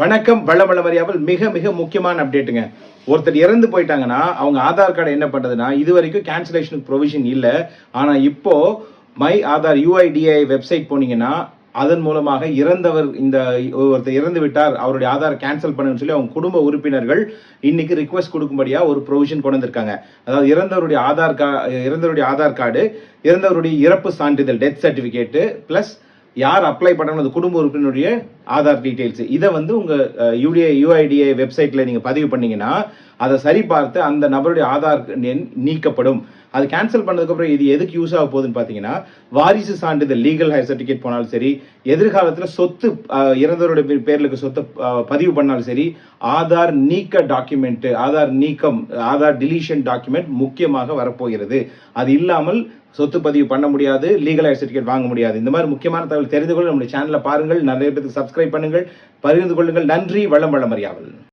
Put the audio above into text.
வணக்கம் வளமள மரியாமல் மிக மிக முக்கியமான அப்டேட்டுங்க ஒருத்தர் இறந்து போயிட்டாங்கன்னா அவங்க ஆதார் கார்டு என்ன பண்ணுறதுன்னா இது வரைக்கும் கேன்சலேஷனுக்கு ப்ரொவிஷன் இல்லை. ஆனால் இப்போ மை ஆதார் யூஐடிஐ வெப்சைட் போனீங்கன்னா அதன் மூலமாக இறந்தவர் இந்த ஒருத்தர் இறந்து விட்டார் அவருடைய ஆதார் கேன்சல் பண்ணுன்னு சொல்லி அவங்க குடும்ப உறுப்பினர்கள் இன்னைக்கு ரிக்வஸ்ட் கொடுக்கும்படியாக ஒரு ப்ரொவிஷன் கொண்டு வந்திருக்காங்க. அதாவது இறந்தவருடைய ஆதார் கா இறந்தவருடைய ஆதார் கார்டு இறந்தவருடைய இறப்பு சான்றிதழ் டெத் சர்டிஃபிகேட்டு ப்ளஸ் யார் அப்ளை பண்ணணும் அந்த குடும்ப உறுப்பினருடைய ஆதார் டீட்டெயில்ஸ் இதை வந்து உங்கள் யூடிஐ யூஐடிஐ வெப்சைட்டில் நீங்கள் பதிவு பண்ணீங்கன்னா அதை சரிபார்த்து அந்த நபருடைய ஆதார் எண் நீக்கப்படும். அது கேன்சல் பண்ணதுக்கப்புறம் இது எதுக்கு யூஸ் ஆக போகுதுன்னு பார்த்தீங்கன்னா வாரிசு சான்றிதழ் லீகல் ஹையர் சர்டிஃபிகேட் போனாலும் சரி எதிர்காலத்தில் சொத்து இறந்தவருடைய பேர்களுக்கு சொத்து பதிவு பண்ணாலும் சரி ஆதார் நீக்க டாக்குமெண்ட்டு ஆதார் நீக்கம் ஆதார் டிலீஷன் டாக்குமெண்ட் முக்கியமாக வரப்போகிறது. அது இல்லாமல் சொத்து பதிவு பண்ண முடியாது லீகல் சர்டிஃபிகேட் வாங்க முடியாது. இந்த மாதிரி முக்கியமான தகவல் தெரிந்து கொள்ள நம்முடைய சேனலை பாருங்கள். நிறைய பேருக்கு சப்ஸ்கிரைப் பண்ணுங்கள். பகிர்ந்து கொள்ளுங்கள். நன்றி. வளம் வளம் அறியாமல்.